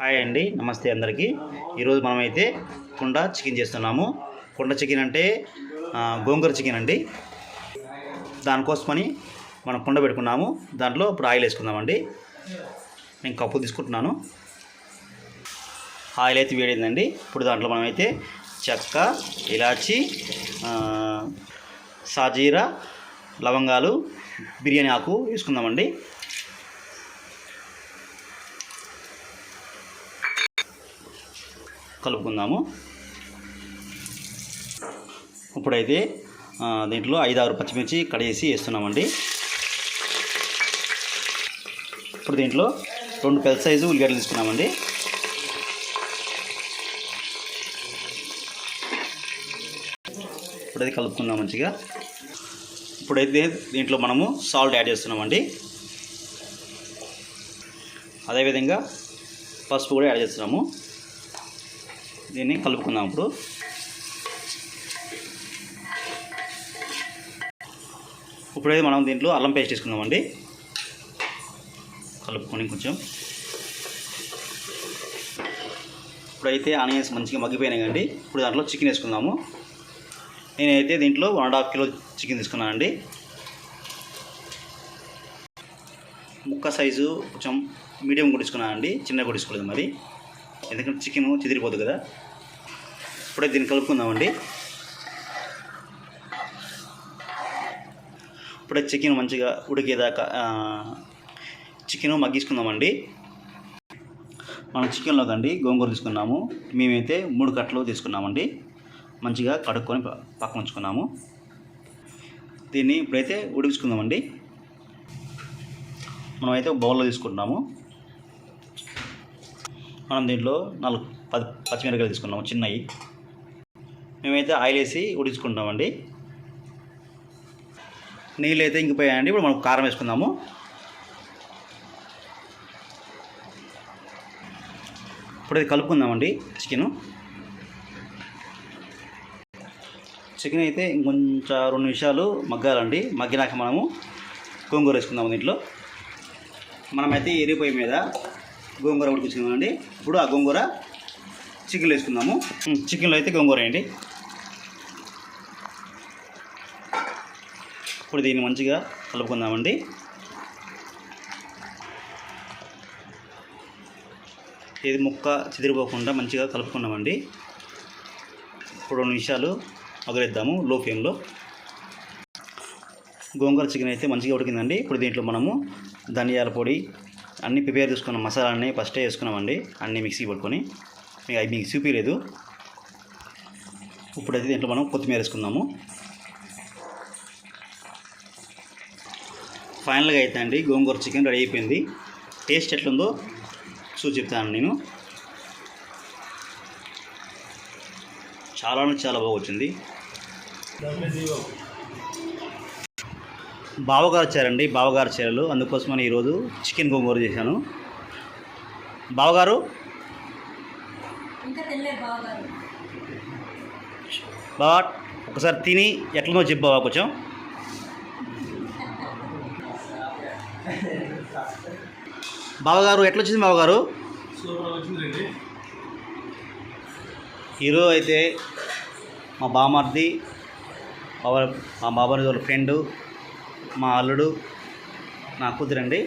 Hi అండి. నమస్తే అందరికీ. ఈరోజు మనమైతే కుండ చికెన్ చేస్తున్నాము. కుండ చికెన్ అంటే గోంగూర చికెన్ అండి. దానికోసమని మనం కుండ పెట్టుకున్నాము. దాంట్లో ఇప్పుడు ఆయిల్ వేసుకుందామండి. నేను కప్పు తీసుకుంటున్నాను. ఆయిల్ అయితే వేడిందండి. ఇప్పుడు దాంట్లో మనమైతే చెక్క ఇలాచి సాజీరా లవంగాలు బిర్యానీ ఆకు వేసుకుందామండి. కలుపుకుందాము. ఇప్పుడైతే దీంట్లో ఐదు ఆరు పచ్చిమిర్చి కడిగేసి వేస్తున్నామండి. ఇప్పుడు దీంట్లో రెండు పెద్ద సైజు ఉల్లిగడ్డలు తీసుకున్నామండి. ఇప్పుడైతే కలుపుకుందాం మంచిగా. ఇప్పుడైతే దీంట్లో మనము సాల్ట్ యాడ్ చేస్తున్నామండి. అదేవిధంగా పసుపు కూడా యాడ్ చేస్తున్నాము. దీన్ని కలుపుకుందాం ఇప్పుడు. ఇప్పుడైతే మనం దీంట్లో అల్లం పేస్ట్ తీసుకుందామండి. కలుపుకొని కొంచెం. ఇప్పుడైతే ఆనియన్స్ మంచిగా మగ్గిపోయినాయి కండి ఇప్పుడు దాంట్లో చికెన్ వేసుకుందాము. నేనైతే దీంట్లో one and half kilo chicken తీసుకున్నానండి. ముక్క సైజు కొంచెం మీడియం కూడా తీసుకున్నానండి. చిన్నగా కూడా తీసుకోలేదు మరి. ఎందుకంటే చికెన్ చెదిరిపోదు కదా. ఇప్పుడే దీన్ని కలుపుకుందామండి. ఇప్పుడే చికెన్ మంచిగా ఉడికేదాకా చికెన్ మగ్గించుకుందామండి. మనం చికెన్లో కండి గోంగూర తీసుకున్నాము. మేమైతే మూడు కట్టలు తీసుకున్నామండి. మంచిగా కడుక్కొని పక్కన ఉంచుకున్నాము. దీన్ని ఇప్పుడైతే ఉడికించుకుందామండి. మనమైతే బౌల్లో తీసుకుంటున్నాము. మనం దీంట్లో నాలుగు పది పచ్చిమిరపకాయలు తీసుకున్నాము చిన్నవి మేమైతే ఆయిల్ వేసి ఉడించుకుంటామండి నీళ్ళు అయితే ఇంకిపోయాయండి ఇప్పుడు మనం కారం వేసుకుందాము. ఇప్పుడు అది కలుపుకుందామండి చికెను. చికెన్ అయితే ఇంకొంచెం రెండు నిమిషాలు మగ్గాలండి మగ్గినాక మనము గోంగూర వేసుకుందాము దీంట్లో. మనమైతే ఎరిపోయి మీద గోంగూర ఉడికించుకుందామండి ఇప్పుడు ఆ గోంగూర చికెన్ వేసుకుందాము. చికెన్లో అయితే గోంగూర వేయండి. ఇప్పుడు దీన్ని మంచిగా కలుపుకుందామండి. ఇది ముక్క చెదిరిపోకుండా మంచిగా కలుపుకున్నామండి ఇప్పుడు రెండు నిమిషాలు మగలిద్దాము లో ఫ్లేమ్లో. గోంగూర చికెన్ అయితే మంచిగా ఉడికిందండి. ఇప్పుడు దీంట్లో మనము ధనియాల పొడి అన్నీ ప్రిపేర్ చేసుకున్న మసాలాన్ని ఫస్టే వేసుకున్నామండి. అన్నీ మిక్సీ పట్టుకొని. మీకు అవి మీకు చూపించలేదు ఇప్పుడైతే దీంట్లో మనం కొత్తిమీర వేసుకుందాము. ఫైనల్గా అయితే అండి గోంగూర చికెన్ రెడీ అయిపోయింది. టేస్ట్ ఎట్లుందో చూసి చెప్తాను నేను. చాలా చాలా బాగా వచ్చింది. బావగారు వచ్చారండి బావగారు చీరలు అందుకోసమని ఈరోజు చికెన్ గోంగూర చేశాను. బావగారు? ఇంకా తెలియదు బావగారు. బావా ఒకసారి తిని ఎట్లనో చెప్పు బావా కొంచెం. బావగారు ఎట్లా వచ్చింది బావగారు హీరో అయితే మా బామర్ది మా బాబాని వాళ్ళ ఫ్రెండు. మా అల్లుడు నా కూతురండి.